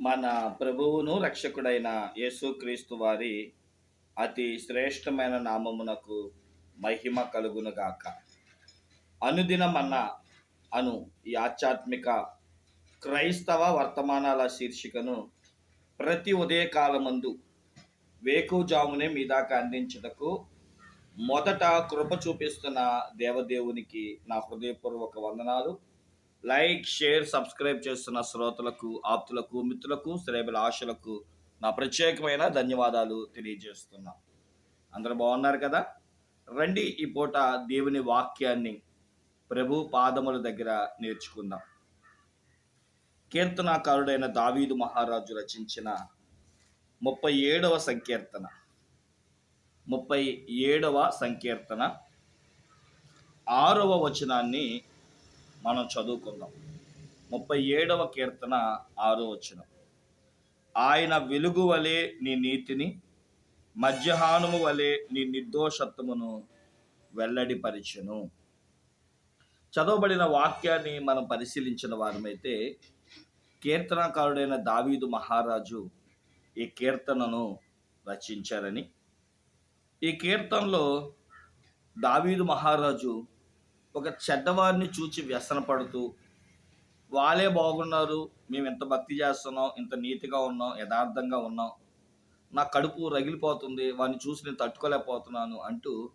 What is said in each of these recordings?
మన ప్రభువును రక్షకుడైన యేసుక్రీస్తు వారి అతి శ్రేష్టమైన నామమునకు మహిమ కలుగునుగాక అనుదినమన్న అను ఈ ఆధ్యాత్మిక క్రైస్తవ వర్తమానాల శీర్షికను ప్రతి ఉదయకాలమందు వేకుజామునే మీ దాకా అందించుటకు మొదట కృప చూపిస్తున్న దేవదేవునికి నా హృదయపూర్వక వందనాలు. లైక్ షేర్ సబ్స్క్రైబ్ చేస్తున్న శ్రోతలకు ఆప్తులకు మిత్రులకు శ్రేబుల ఆశలకు నా ప్రత్యేకమైన ధన్యవాదాలు తెలియజేస్తున్నా. అందరూ బాగున్నారు కదా? రండి ఈ పూట దేవుని వాక్యాన్ని ప్రభు పాదముల దగ్గర నేర్చుకుందాం. కీర్తనాకారుడైన దావీదు మహారాజు రచించిన ముప్పై ఏడవ సంకీర్తన. ముప్పై ఏడవ సంకీర్తన. ఆరవ వచనాన్ని మనం చదువుకుందాం. ముప్పై ఏడవ కీర్తన ఆరో వచ్చిన ఆయన వెలుగు వలె నీ నీతిని మధ్యాహ్నము వలె నీ నిర్దోషత్వమును వెల్లడిపరిచెను. చదవబడిన వాక్యాన్ని మనం పరిశీలించిన వారమైతే కీర్తనకారుడైన దావీదు మహారాజు ఈ కీర్తనను రచించారని. ఈ కీర్తనలో దావీదు మహారాజు ఒక చెడ్డవారిని చూచి వ్యసన పడుతూ వాళ్ళే బాగున్నారు మేము ఇంత భక్తి చేస్తున్నాం ఇంత నీతిగా ఉన్నాం యథార్థంగా ఉన్నాం. నా కడుపు రగిలిపోతుంది వాడిని చూసి నేను తట్టుకోలేకపోతున్నాను అంటూ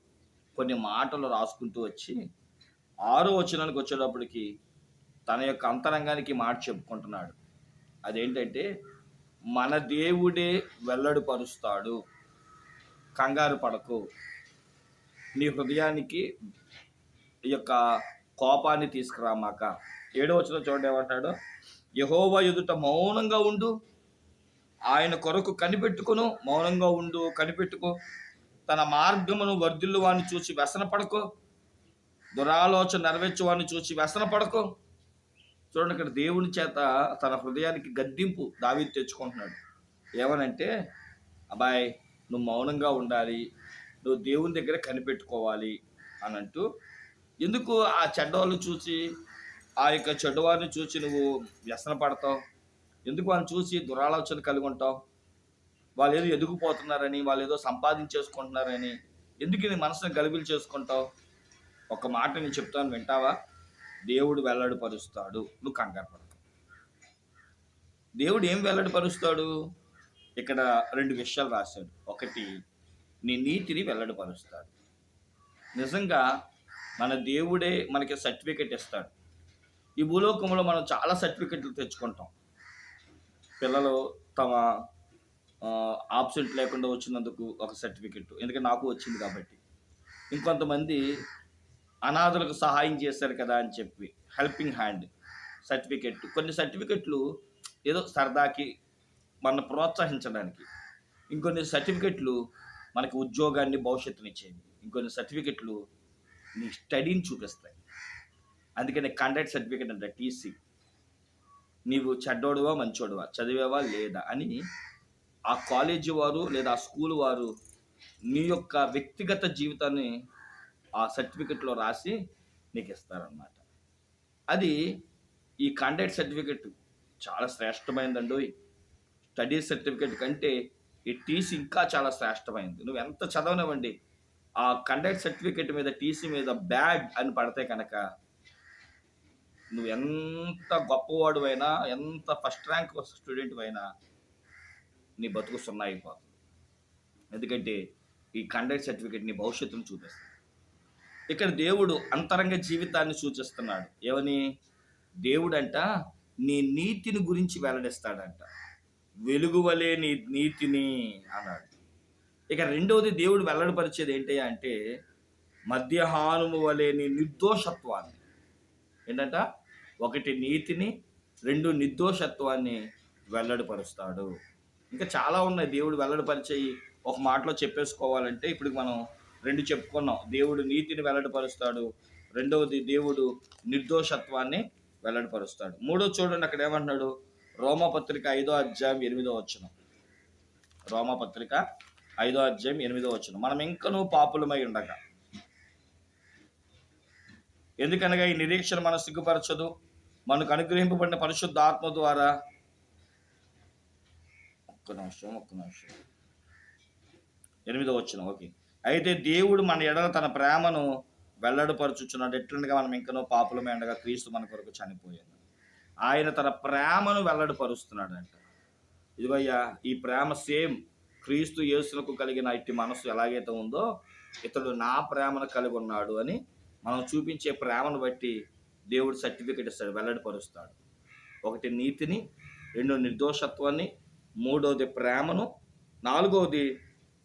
కొన్ని మాటలు రాసుకుంటూ వచ్చి ఆరో వచనానికి వచ్చేటప్పటికి తన యొక్క అంతరంగానికి మాట చెప్పుకుంటున్నాడు. అదేంటంటే మన దేవుడే వెల్లడిపరుస్తాడు. కంగారు పడకు. నీ హృదయానికి ఈ యొక్క కోపాన్ని తీసుకురామాక. ఏడో వచ్చిన చూడండి ఏమంటాడు? యహోవ ఎదుట మౌనంగా ఉండు ఆయన కొరకు కనిపెట్టుకును మౌనంగా ఉండు కనిపెట్టుకో. తన మార్గమును వర్ధిల్లు వాడిని చూసి వ్యసన పడకో దురాలోచన నెరవేర్చు వాడిని చూసి వ్యసన పడకో చూడండి ఇక్కడ దేవుని చేత తన హృదయానికి గద్దింపు దావి తెచ్చుకుంటున్నాడు. ఏమనంటే అబ్బాయి నువ్వు మౌనంగా ఉండాలి నువ్వు దేవుని దగ్గర కనిపెట్టుకోవాలి అని అంటూ ఎందుకు ఆ చెడ్డవాళ్ళు చూసి ఆ యొక్క చెడ్డవారిని చూసి నువ్వు వ్యసన పడతావు? ఎందుకు వాళ్ళని చూసి దురాలోచన కలిగి ఉంటావు? వాళ్ళు ఏదో ఎదిగిపోతున్నారని వాళ్ళు ఏదో సంపాదించేసుకుంటున్నారని ఎందుకు నీ మనసుని గలిబిలు చేసుకుంటావు? ఒక మాట నేను చెప్తాను వింటావా? దేవుడు వెల్లడిపరుస్తాడు. నువ్వు కంగారు పడతావు దేవుడు ఏం వెల్లడిపరుస్తాడు? ఇక్కడ రెండు విషయాలు రాశాడు. ఒకటి నీ నీతిని వెల్లడిపరుస్తాడు. నిజంగా మన దేవుడే మనకి సర్టిఫికెట్ ఇస్తాడు. ఈ భూలోకంలో మనం చాలా సర్టిఫికెట్లు తెచ్చుకుంటాం. పిల్లలు తమ ఆబ్సెంట్ లేకుండా వచ్చినందుకు ఒక సర్టిఫికెట్. ఎందుకంటే నాకు వచ్చింది కాబట్టి. ఇంకొంతమంది అనాథులకు సహాయం చేశారు కదా అని చెప్పి హెల్పింగ్ హ్యాండ్ సర్టిఫికెట్. కొన్ని సర్టిఫికెట్లు ఏదో సరదాకి మన ప్రోత్సహించడానికి. ఇంకొన్ని సర్టిఫికెట్లు మనకి ఉద్యోగాన్ని భవిష్యత్తునిచ్చేవి. ఇంకొన్ని సర్టిఫికెట్లు నీ స్టడీని చూపిస్తాయి. అందుకని కండక్ట్ సర్టిఫికెట్ అంటే టీసీ. నీవు చెడ్డోడువా మంచోడువా చదివేవా లేదా అని ఆ కాలేజీ వారు లేదా ఆ స్కూల్ వారు నీ యొక్క వ్యక్తిగత జీవితాన్ని ఆ సర్టిఫికెట్లో రాసి నీకు ఇస్తారనమాట అది ఈ కండక్ట్ సర్టిఫికెట్ చాలా శ్రేష్టమైందండి స్టడీ సర్టిఫికెట్ కంటే ఈ టీసీ ఇంకా చాలా శ్రేష్టమైంది. నువ్వు ఎంత చదవనివ్వండి ఆ కండక్ట్ సర్టిఫికేట్ మీద టీసీ మీద బ్యాడ్ అని పడితే కనుక నువ్వు ఎంత గొప్పవాడు అయినా ఎంత ఫస్ట్ ర్యాంక్ స్టూడెంట్ అయినా నీ బతుకు సున్నా అయిపోతుంది. ఎందుకంటే ఈ కండక్ట్ సర్టిఫికేట్ నీ భవిష్యత్తును చూపిస్తుంది. ఇక్కడ దేవుడు అంతరంగ జీవితాన్ని సూచిస్తున్నాడు. ఏమని? దేవుడంట నీ నీతిని గురించి వెల్లడిస్తాడంట. వెలుగువలే నీ నీతిని అన్నాడు. ఇక రెండవది దేవుడు వెల్లడిపరిచేది ఏంటి అంటే మధ్యాహ్నము వలేని నిర్దోషత్వాన్ని. ఏంటంట? ఒకటి నీతిని రెండు నిర్దోషత్వాన్ని వెల్లడిపరుస్తాడు. ఇంకా చాలా ఉన్నాయి దేవుడు వెల్లడిపరిచేయి ఒక మాటలో చెప్పేసుకోవాలంటే ఇప్పుడు మనం రెండు చెప్పుకున్నాం. దేవుడు నీతిని వెల్లడిపరుస్తాడు. రెండవది దేవుడు నిర్దోషత్వాన్ని వెల్లడిపరుస్తాడు. మూడో చూడండి అక్కడ ఏమంటున్నాడు? రోమపత్రిక ఐదో అధ్యాయం ఎనిమిదో వచ్చిన రోమపత్రిక ఐదో అధ్యాయం ఎనిమిదో వచ్చిన మనం ఇంకనూ పాపులమై ఉండగా. ఎందుకనగా ఈ నిరీక్షణ మనం సిగ్గుపరచదు? మనకు అనుగ్రహింపబడిన పరిశుద్ధ ఆత్మ ద్వారా. ఒక్క నిమిషం ఒక్క నిమిషం. ఎనిమిదో వచ్చిన ఓకే. అయితే దేవుడు మన ఎడల తన ప్రేమను వెల్లడిపరచుచున్నాడు. ఎట్లుండగా మనం ఇంకనో పాపులమే ఉండగా క్రీస్తు మన కొరకు చనిపోయింది ఆయన తన ప్రేమను వెల్లడిపరుస్తున్నాడు అంట ఇదిగోయ్యా ఈ ప్రేమ సేమ్ క్రీస్తు యేసులకు కలిగిన ఇట్టి మనసు ఎలాగైతే ఉందో ఇతడు నా ప్రేమను కలిగి ఉన్నాడు అని మనం చూపించే ప్రేమను బట్టి దేవుడు సర్టిఫికెట్ ఇస్తాడు వెల్లడిపరుస్తాడు. ఒకటి నీతిని రెండు నిర్దోషత్వాన్ని మూడవది ప్రేమను నాలుగవది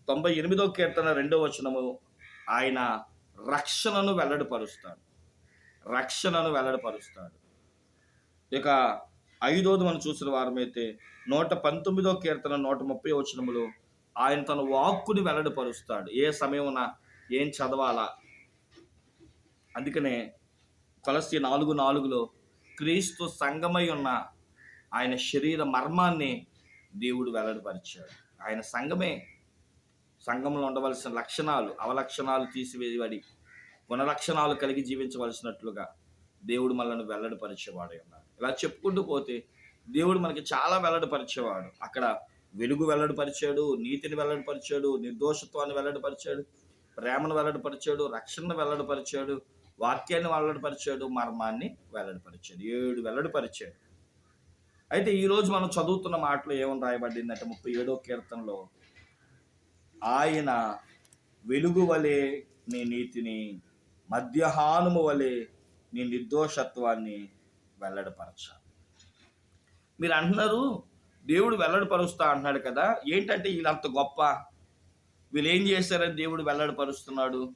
తొంభై ఎనిమిదో కీర్తన రెండో వచనము ఆయన రక్షణను వెల్లడిపరుస్తాడు. రక్షణను వెల్లడిపరుస్తాడు. ఇక ఐదోది మనం చూసిన వారమైతే నూట పంతొమ్మిదో కీర్తన నూట ముప్పై వచనములు ఆయన తన వాక్కుని వెల్లడిపరుస్తాడు. ఏ సమయమున ఏం చదవాలా? అందుకనే కొలసి నాలుగు నాలుగులో క్రీస్తు సంగమై ఉన్న ఆయన శరీర మర్మాన్ని దేవుడు వెల్లడిపరిచాడు. ఆయన సంఘమే సంఘంలో ఉండవలసిన లక్షణాలు అవలక్షణాలు తీసివేయబడి గుణలక్షణాలు కలిగి జీవించవలసినట్లుగా దేవుడు మనల్ని వెల్లడిపరిచేవాడు ఉన్నాడు. ఇలా చెప్పుకుంటూ పోతే దేవుడు మనకి చాలా వెల్లడిపరిచేవాడు. అక్కడ వెలుగు వెల్లడిపరిచాడు నీతిని వెల్లడిపరిచాడు నిర్దోషత్వాన్ని వెల్లడిపరిచాడు ప్రేమను వెల్లడిపరిచాడు రక్షణను వెల్లడిపరిచాడు వాక్యాన్ని వెల్లడిపరిచాడు మర్మాన్ని వెల్లడిపరిచాడు ఏడు వెల్లడిపరిచాడు. అయితే ఈరోజు మనం చదువుతున్న మాటలో ఏమని రాయబడిందంటే ముప్పై ఏడో కీర్తనలో ఆయన వెలుగు వలె నీ నీతిని మధ్యాహ్నము వలె నీ నిర్దోషత్వాన్ని వెల్లడిపరచాలి. మీరు అంటున్నారు దేవుడు వెల్లడిపరుస్తా అంటున్నాడు కదా. ఏంటంటే వీళ్ళంత గొప్ప? వీళ్ళు ఏం చేశారని దేవుడు వెల్లడిపరుస్తున్నాడు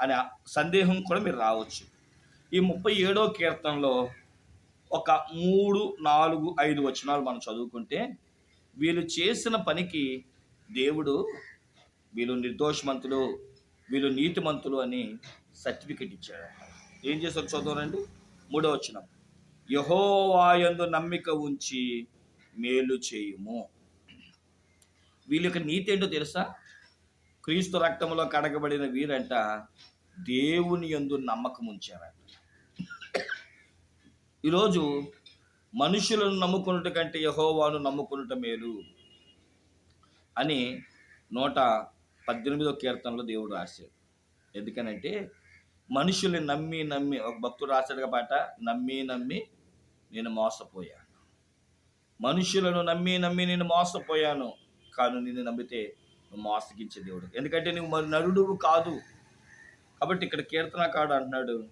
అనే సందేహం కూడా మీరు రావచ్చు. ఈ ముప్పై ఏడో కీర్తనలో ఒక మూడు నాలుగు ఐదు వచనాలు మనం చదువుకుంటే వీళ్ళు చేసిన పనికి దేవుడు వీళ్ళు నిర్దోషమంతులు వీళ్ళు నీతిమంతులు అని సర్టిఫికెట్ ఇచ్చాడు. ఏం చేశారు చదవరండి? మూడో వచనం. యహోవాయందు నమ్మిక ఉంచి మేలు చేయుము. వీళ్ళ యొక్క నీతి ఏంటో తెలుసా? క్రీస్తు రక్తంలో కడగబడిన వీరంట దేవుని ఎందు నమ్మకం ఉంచారంట. ఈరోజు మనుషులను నమ్ముకున్నట కంటే యహోవాను నమ్ముకున్నట మేలు అని నూట పద్దెనిమిదో కీర్తనలో దేవుడు రాశాడు. ఎందుకనంటే మనుషుల్ని నమ్మి నమ్మి ఒక భక్తుడు రాశాడుగా పాట నమ్మి నమ్మి నేను మోసపోయాను. మనుషులను నమ్మి నమ్మి నేను మోసపోయాను. కానీ నిన్ను నమ్మితే నువ్వు మోసగించే దేవుడు. ఎందుకంటే నువ్వు మరి నరుడు కాదు. కాబట్టి ఇక్కడ కీర్తనకాడు అంటున్నాడు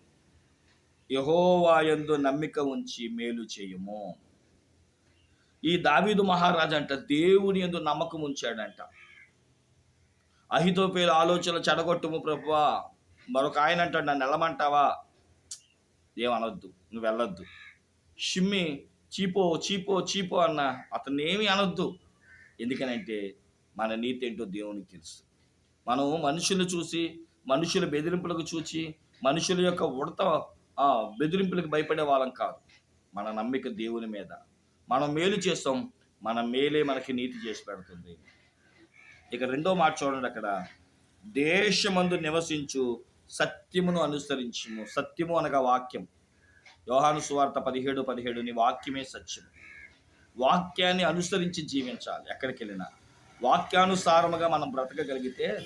యహోవాయందు నమ్మిక ఉంచి మేలు చేయము. ఈ దావీదు మహారాజు అంట దేవుని ఎందు నమ్మకం ఉంచాడంట. అహితోపేలు ఆలోచనలు చెడగొట్టుము ప్రభువా. మరొక ఆయన అంటాడు నన్ను వెళ్ళమంటావా? ఏమనొద్దు నువ్వు వెళ్ళొద్దు. షిమ్మి చీపో చీపో చీపో అన్న అతన్ని ఏమి అనొద్దు. ఎందుకనంటే మన నీతి ఏంటో దేవునికి తెలుసు. మనం మనుషులు చూసి మనుషుల బెదిరింపులకు చూచి మనుషుల యొక్క ఉడత బెదిరింపులకు భయపడే వాళ్ళం కాదు. మన నమ్మిక దేవుని మీద. మనం మేలు చేస్తాం మన మేలే మనకి నీతి చేసి పెడుతుంది. ఇక రెండో మాట చూడండి అక్కడ. దేశమందు నివసించు సత్యమును అనుసరించుము. సత్యము అనగా వాక్యం. యోహాను సువార్త పదిహేడు పదిహేడు నీ వాక్యమే సత్యం వాక్యాన్ని అనుసరించి జీవించాలి ఎక్కడికి వెళ్ళినా. వాక్యానుసారముగా మనం బ్రతకగలిగితే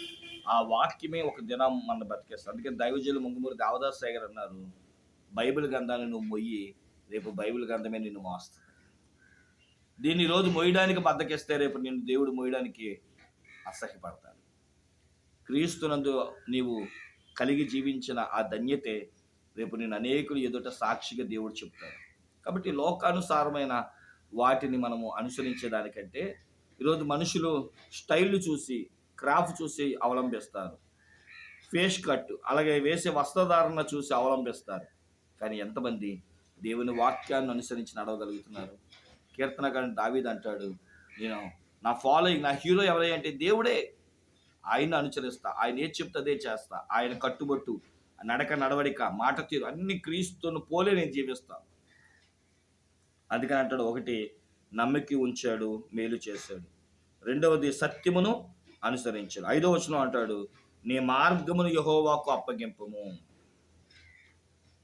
ఆ వాక్యమే ఒక దినం మన బ్రతికేస్తుంది అందుకే దైవజీలు ముంగుమూరి దేవదాస్ గారు అన్నారు బైబిల్ గ్రంథాన్ని నువ్వు మొయ్యి రేపు బైబిల్ గ్రంథమే నిన్ను మోస్తుంది. దీన్ని రోజు మొయ్యడానికి బద్దకిస్తే రేపు నిన్ను దేవుడు మోయడానికి అసహ్యపడతాడు. క్రీస్తునందు నీవు కలిగి జీవించిన ఆ ధన్యతే రేపు నేను అనేకులు ఎదుట సాక్షిగా దేవుడు చెప్తాడు. కాబట్టి లోకానుసారమైన వాటిని మనము అనుసరించేదానికంటే ఈరోజు మనుషులు స్టైల్ చూసి క్రాఫ్ట్ చూసి అవలంబిస్తారు. ఫేస్ కట్ అలాగే వేసే వస్త్రధారణ చూసి అవలంబిస్తారు. కానీ ఎంతమంది దేవుని వాక్యాన్ని అనుసరించి నడవగలుగుతున్నారు? కీర్తనకారుడు దావీద్ అంటాడు నేను నా ఫాలోయింగ్ నా హీరో ఎవరై అంటే దేవుడే. ఆయన అనుసరిస్తా ఆయన ఏది చెప్తే అదే చేస్తా ఆయన కట్టుబట్టు నడక నడవడిక మాట తీరు అన్ని క్రీస్తును పోలే నేను జీవిస్తాను అందుకని అంటాడు ఒకటి నమ్మికి ఉంచాడు మేలు చేశాడు. రెండవది సత్యమును అనుసరించాడు. ఐదో వచనం అంటాడు నీ మార్గమును యహోవాకు అప్పగింపము.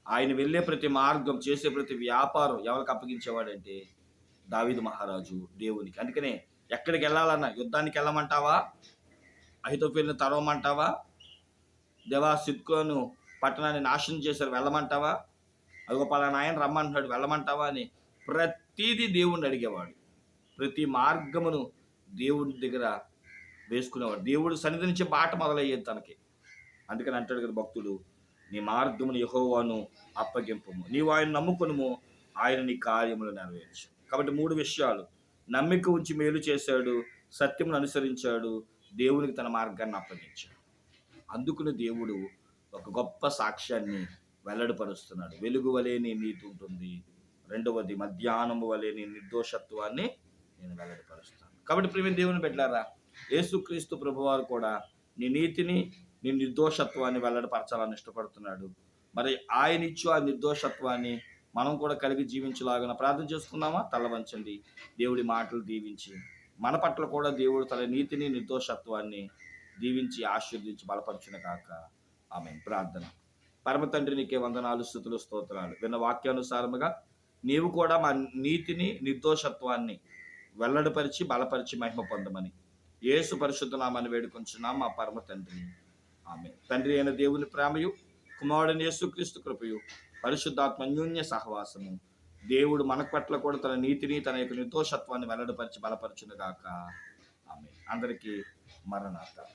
ఆయన వెళ్ళే ప్రతి మార్గం చేసే ప్రతి వ్యాపారం ఎవరికి అప్పగించేవాడంటే దావిదు మహారాజు దేవునికి. అందుకనే ఎక్కడికి వెళ్ళాలన్నా యుద్ధానికి వెళ్ళమంటావా? అహితోఫీల్ని తరవమంటావా? దేవా సిద్కోను పట్టణాన్ని నాశనం చేశారు వెళ్ళమంటావా? అదిగో పలానా ఆయన రమ్మంటున్నాడు వెళ్ళమంటావా అని. ప్రతిదీ దేవుణ్ణి అడిగేవాడు. ప్రతి మార్గమును దేవుడి దగ్గర వేసుకునేవాడు. దేవుడు సన్నిధి నుంచి బాట మొదలయ్యేది తనకి. అందుకని అంటాడు కదా భక్తుడు నీ మార్గమును యహోవాను అప్పగింపము. నీవు ఆయన నమ్ముకునుము ఆయన నీ కార్యములు నెరవేర్చు. కాబట్టి మూడు విషయాలు. నమ్మిక ఉంచి మేలు చేశాడు సత్యమును అనుసరించాడు దేవునికి తన మార్గాన్ని అప్పగించాడు. అందుకుని దేవుడు ఒక గొప్ప సాక్ష్యాన్ని వెల్లడిపరుస్తున్నాడు. వెలుగు వలె నీ నీతి ఉంటుంది. రెండవది మధ్యాహ్నము వలె నీ నిర్దోషత్వాన్ని నేను వెల్లడిపరుస్తాను. కాబట్టి ప్రేమ దేవుని పెట్టారా యేసుక్రీస్తు ప్రభువారు కూడా నీ నీతిని నీ నిర్దోషత్వాన్ని వెల్లడిపరచాలని ఇష్టపడుతున్నాడు. మరి ఆయన ఇచ్చు ఆ నిర్దోషత్వాన్ని మనం కూడా కలిగి జీవించలాగా ప్రార్థన చేసుకుందామా? తల వంచండి దేవుడి మాటలు దీవించి మన పట్ల కూడా దేవుడు తన నీతిని నిర్దోషత్వాన్ని దీవించి ఆశీర్దించి బలపరచును కాక ఆమె ప్రార్థన. పరమ తండ్రి నీకే వందనాలు స్థుతులు స్తోత్రాలు. విన్న వాక్యానుసారముగా నీవు కూడా మా నీతిని నిర్దోషత్వాన్ని వెల్లడిపరిచి బలపరిచి మహిమ పొందమని ఏసు పరిశుద్ధనామని వేడుకొంచున్నాం మా పరమ తండ్రి. ఆమె తండ్రి అయిన దేవుని ప్రేమయు కుమారుడిని యేసుక్రీస్తు కృపయు పరిశుద్ధాత్మ అన్యోన్య సహవాసము. దేవుడు మన పట్ల కూడా తన నీతిని తన యొక్క నిర్దోషత్వాన్ని వెల్లడిపరిచి బలపరచునుగాక ఆమె అందరికీ మరణాత